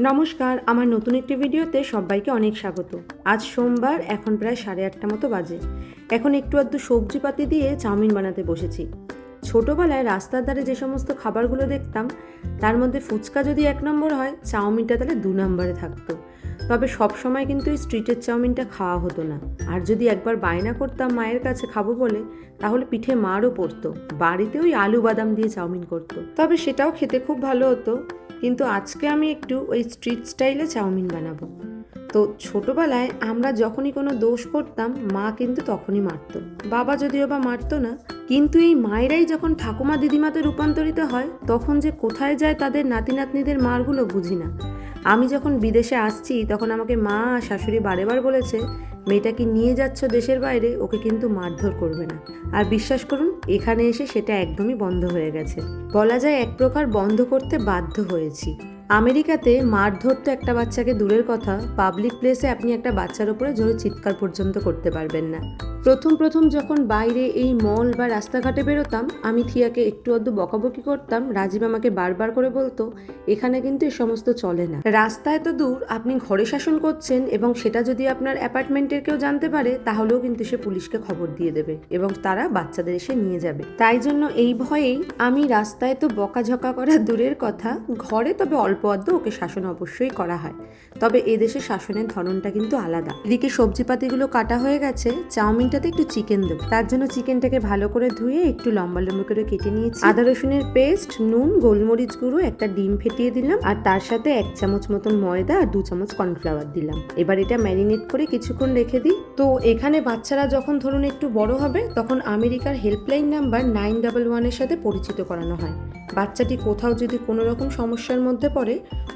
নমস্কার, আমার নতুন একটি ভিডিওতে সবাইকে অনেক স্বাগত। আজ সোমবার, এখন প্রায় সাড়ে আটটা মতো বাজে। এখন একটু আধটু সবজিপাতি দিয়ে চাউমিন বানাতে বসেছি। ছোটোবেলায় রাস্তার ধারে যে সমস্ত খাবারগুলো দেখতাম, তার মধ্যে ফুচকা যদি এক নম্বর হয়, চাউমিনটা তাহলে দু নম্বরে থাকতো। তবে সব সময় কিন্তু এই স্ট্রিটের চাউমিনটা খাওয়া হতো না। আর যদি একবার বায়না করতাম মায়ের কাছে খাব বলে, তাহলে পিঠে মারও পড়তো। বাড়িতে ওই আলু বাদাম দিয়ে চাউমিন করতো। তবে সেটাও খেতে খুব ভালো হতো। কিন্তু আজকে আমি একটু ওই স্ট্রিট স্টাইলে চাউমিন বানাবো। তো ছোটোবেলায় আমরা যখনই কোনো দোষ করতাম, মা কিন্তু তখনই মারতো। বাবা যদিও বা মারতো না, কিন্তু এই মায়েরাই যখন ঠাকুমা দিদিমাতে রূপান্তরিত হয়, তখন যে কোথায় যায় তাদের নাতি নাতনিদের মারগুলো বুঝি না। আমি যখন বিদেশে আসছি, তখন আমাকে মা, শাশুড়ি বারেবার বলেছে মেয়েটাকে নিয়ে যাচ্ছ দেশের বাইরে, ওকে কিন্তু মারধর করবে না। আর বিশ্বাস করুন, এখানে এসে সেটা একদমই বন্ধ হয়ে গেছে। বলা যায় এক প্রকার বন্ধ করতে বাধ্য হয়েছি। আমেরিকাতে মারধর তো একটা বাচ্চাকে দূরের কথা পাবলিক প্লেসে আপনি একটা বাচ্চার উপরে জোরে চিৎকার পর্যন্ত করতে পারবেন না। প্রথম প্রথম যখন বাইরে এই মল বা রাস্তাঘাটে বেরোতাম, আমি থিয়াকে একটু আধটু বকাবকি করতাম, রাজীব আমাকে বারবার করে বলতো, এখানে কিন্তু এ সমস্ত চলে না। রাস্তায় তো দূর, আপনি ঘরে শাসন করছেন এবং সেটা যদি আপনার অ্যাপার্টমেন্টের কেউ জানতে পারে, তাহলেও কিন্তু সে পুলিশকে খবর দিয়ে দেবে এবং তারা বাচ্চাদের এসে নিয়ে যাবে। তাই জন্য এই ভয়েই আমি রাস্তায় তো বকাঝকা করা দূরের কথা, ঘরে তবে অল্প অল্প ওকে শাসন অবশ্যই করা হয়। তবে এদেশে শাসনের ধরনটা কিন্তু আলাদা। এদিকে সবজিপাতিগুলো কাটা হয়ে গেছে, চাউমিনটাতে একটু চিকেন দেবো। তার জন্য চিকেনটাকে ভালো করে ধুয়ে একটু লম্বা লম্বা করে কেটে নিয়েছি। আদা রসুনের পেস্ট, নুন, গোলমরিচ গুঁড়ো, একটা ডিম ফেটিয়ে দিলাম। আর তার সাথে এক চামচ মতন ময়দা আর দু চামচ কর্নফ্লাওয়ার দিলাম। এবার এটা ম্যারিনেট করে কিছুক্ষণ রেখে দিই। তো এখানে বাচ্চারা যখন ধরুন একটু বড় হবে, তখন আমেরিকার হেল্পলাইন নাম্বার নাইন ডাবল ওয়ানের সাথে পরিচিত করানো হয়। বাচ্চাটি কোথাও যদি কোনো রকম সমস্যার মধ্যে পড়ে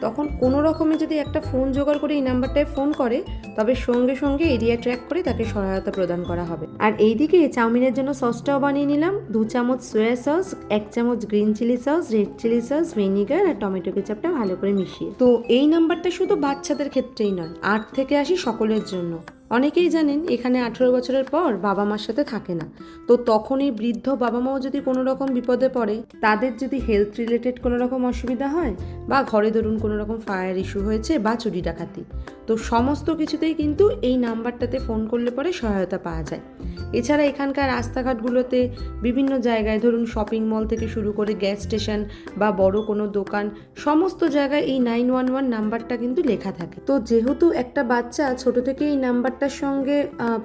তখন কোনো রকমে যদি একটা ফোন জোগাড় করে এই নাম্বারটায় ফোন করে, তবে সঙ্গে সঙ্গে এরিয়া ট্র্যাক করে তাকে সহায়তা প্রদান করা হবে। আর এইদিকে চাউমিনের জন্য সসটাও বানিয়ে নিলাম। দু চামচ সোয়া সস, এক চামচ green chilli sauce, red chilli sauce, vinegar আর টমেটো কেচাপটা ভালো করে মিশিয়ে। তো এই নাম্বারটা শুধু বাচ্চাদের ক্ষেত্রেই নয়, আট থেকে আসি সকলের জন্য। অনেকেই জানেন এখানে আঠেরো বছরের পর বাবা মার সাথে থাকে না। তো তখন এই বৃদ্ধ বাবা মাও যদি কোনো রকম বিপদে পড়ে, তাদের যদি হেলথ রিলেটেড কোনো রকম অসুবিধা হয় বা ঘরে ধরুন কোনো রকম ফায়ার ইস্যু হয়েছে বা চুরি ডাকাতি, তো সমস্ত কিছুতেই কিন্তু এই নাম্বারটাতে ফোন করলে পরে সহায়তা পাওয়া যায়। এছাড়া এখানকার রাস্তাঘাটগুলোতে বিভিন্ন জায়গায় ধরুন শপিং মল থেকে শুরু করে গ্যাস স্টেশন বা বড় কোনো দোকান, সমস্ত জায়গায় এই নাইন ওয়ান ওয়ান নাম্বারটা কিন্তু লেখা থাকে। তো যেহেতু একটা বাচ্চা ছোট থেকে এই নাম্বারটার সঙ্গে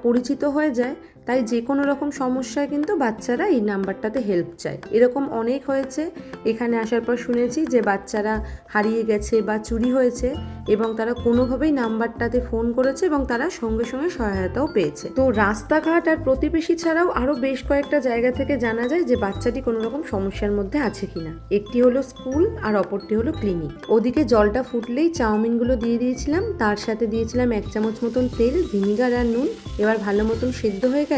পরিচিত হয়ে যায় তাই যে কোনো রকম সমস্যায় কিন্তু বাচ্চারা এই নাম্বারটাতে হেল্প চায়। এরকম অনেক হয়েছে। এখানে আসার পর শুনেছি যে বাচ্চারা হারিয়ে গেছে বা চুরি হয়েছে এবং তারা কোনোভাবেই নাম্বারটাতে ফোন করেছে এবং তারা সঙ্গে সঙ্গে সহায়তাও পেয়েছে। তো রাস্তাঘাট আর প্রতিবেশী ছাড়াও আরও বেশ কয়েকটা জায়গা থেকে জানা যায় যে বাচ্চাটি কোনো রকম সমস্যার মধ্যে আছে কিনা। একটি হলো স্কুল আর অপরটি হলো ক্লিনিক ওদিকে জলটা ফুটলেই চাউমিনগুলো দিয়ে দিয়েছিলাম। তার সাথে দিয়েছিলাম এক চামচ মতন তেল, ভিনিগার আর নুন। এবার ভালো মতন সেদ্ধ হয়ে গেলে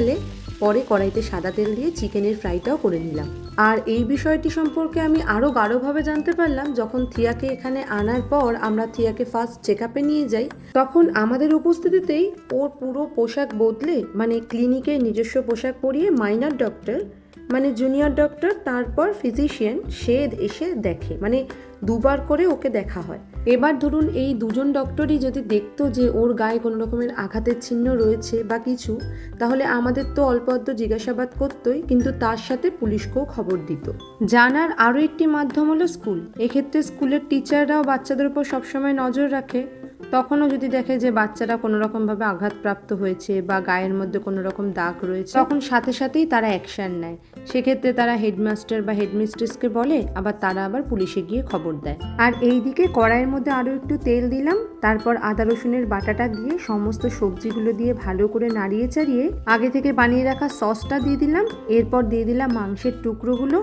পরে কড়াইতে সাদা তেল দিয়ে চিকেনের ফ্রাইটাও করে নিলাম। আর এই বিষয়টি সম্পর্কে আমি আরও গাঢ়ভাবে জানতে পারলাম, যখন থিয়াকে এখানে আনার পর আমরা থিয়াকে ফার্স্ট চেক আপে নিয়ে যাই, তখন আমাদের উপস্থিতিতেই ওর পুরো পোশাক বদলে মানে ক্লিনিকের নিজস্ব পোশাক পরিয়ে মাইনার ডক্টর মানে জুনিয়র ডক্টর তারপর ফিজিশিয়ান সে এসে দেখে। মানে দুবার করে ওকে দেখা হয়। এবার ধরুন এই দুজন ডক্টরই যদি দেখতো যে ওর গায়ে কোনো রকমের আঘাতের চিহ্ন রয়েছে বা কিছু, তাহলে আমাদের তো অল্প জিজ্ঞাসাবাদ করতোই, কিন্তু তার সাথে পুলিশকেও খবর দিত। জানার আরও একটি মাধ্যম হলো স্কুল এক্ষেত্রে স্কুলের টিচাররাও বাচ্চাদের উপর সবসময় নজর রাখে। তখনও যদি দেখে যে বাচ্চারা কোনো রকমভাবে আঘাতপ্রাপ্ত হয়েছে বা গায়ের মধ্যে কোনো রকম দাগ রয়েছে, তখন সাথে সাথেই তারা অ্যাকশন নেয়। সেক্ষেত্রে তারা হেডমাস্টার বা হেডমিস্ট্রেসকে বলে, আবার তারা আবার পুলিশে গিয়ে খবর দেয়। আর এইদিকে কড়াইয়ের মধ্যে আরও একটু তেল দিলাম, তারপর আদা রসুনের বাটাটা দিয়ে সমস্ত সবজিগুলো দিয়ে ভালো করে নাড়িয়ে চাড়িয়ে আগে থেকে বানিয়ে রাখা সসটা দিয়ে দিলাম। এরপর দিয়ে দিলাম মাংসের টুকরোগুলো।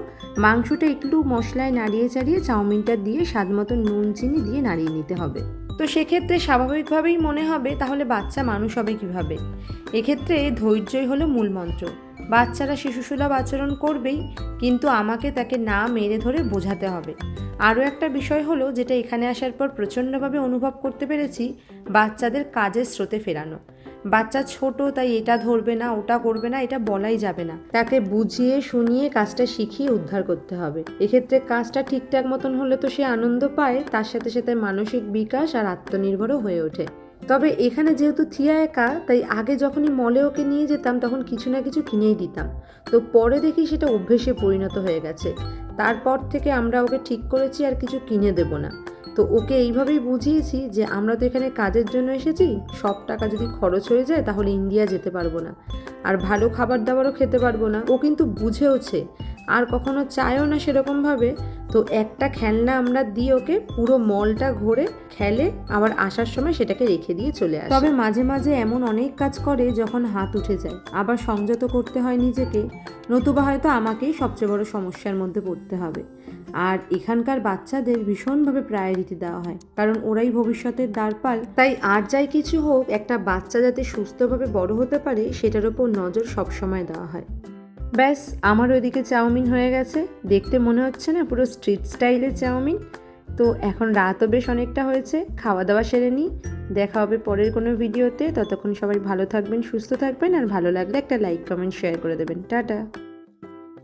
মাংসটা একটু মশলায় নাড়িয়ে চাড়িয়ে চাউমিনটা দিয়ে স্বাদ মতো নুন, চিনি দিয়ে নাড়িয়ে নিতে হবে। তো সেক্ষেত্রে স্বাভাবিকভাবেই মনে হবে, তাহলে বাচ্চা মানুষ হবে কীভাবে? এক্ষেত্রে ধৈর্যই হলো মূল মন্ত্র। বাচ্চারা শিশুসুলভ আচরণ করবেই, কিন্তু আমাকে তাকে না মেরে ধরে বোঝাতে হবে। আরও একটা বিষয় হলো, যেটা এখানে আসার পর প্রচণ্ডভাবে অনুভব করতে পেরেছি, বাচ্চাদের কাজের স্রোতে ফেরানো। বাচ্চা ছোট, তাই এটা ধরবে না, ওটা করবে না, এটা বলাই যাবে না। তাকে বুঝিয়ে শুনিয়ে কাজটা শিখিয়ে উদ্ধার করতে হবে। এক্ষেত্রে কাজটা ঠিকঠাক মতন হলে তো সে আনন্দ পায়, তার সাথে সাথে মানসিক বিকাশ আর আত্মনির্ভরও হয়ে ওঠে। তবে এখানে যেহেতু থিয়া একা, তাই আগে যখনই মলে ওকে নিয়ে যেতাম, তখন কিছু না কিছু কিনেই দিতাম। তো পরে দেখি সেটা অভ্যেসে পরিণত হয়ে গেছে। তারপর থেকে আমরা ওকে ঠিক করেছি, আর কিছু কিনে দেব না। তো ওকে এইভাবেই বুঝিয়েছি যে, আমরা তো এখানে কাজের জন্য এসেছি, সব টাকা যদি খরচ হয়ে যায়, তাহলে ইন্ডিয়া যেতে পারব না। আর ভালো খাবার দাবারও খেতে পারব না। ও কিন্তু বুঝেওছে আর কখনো চায়ও না সেরকমভাবে। তো একটা খেলনা আমরা দিই ওকে, পুরো মলটা ঘোরে, খেলে আবার আসার সময় সেটাকে রেখে দিয়ে চলে আসে। তবে মাঝে মাঝে এমন অনেক কাজ করে যখন হাত উঠে যায়। আবার সংযত করতে হয় নিজেকে, নতুবা হয়তো আমাকেই সবচেয়ে বড় সমস্যার মধ্যে পড়তে হবে। আর এখানকার বাচ্চাদের ভীষণভাবে প্রায়োরিটি দেওয়া হয়, কারণ ওরাই ভবিষ্যতের দ্বারপাল। তাই আর যাই কিছু হোক, একটা বাচ্চা যাতে সুস্থভাবে বড় হতে পারে, সেটার ওপর নজর সবসময় দেওয়া হয়। ব্যাস, আমার ওইদিকে চাউমিন হয়ে গেছে। দেখতে মনে হচ্ছে না, পুরো স্ট্রিট স্টাইলের চাউমিন। তো এখন রাতও বেশ অনেকটা হয়েছে খাওয়া দাওয়া সেরে নিই। দেখা হবে পরের কোনো ভিডিওতে ততক্ষণ সবাই ভালো থাকবেন, সুস্থ থাকবেন, আর ভালো লাগলে একটা লাইক কমেন্ট শেয়ার করে দেবেন। টাটা।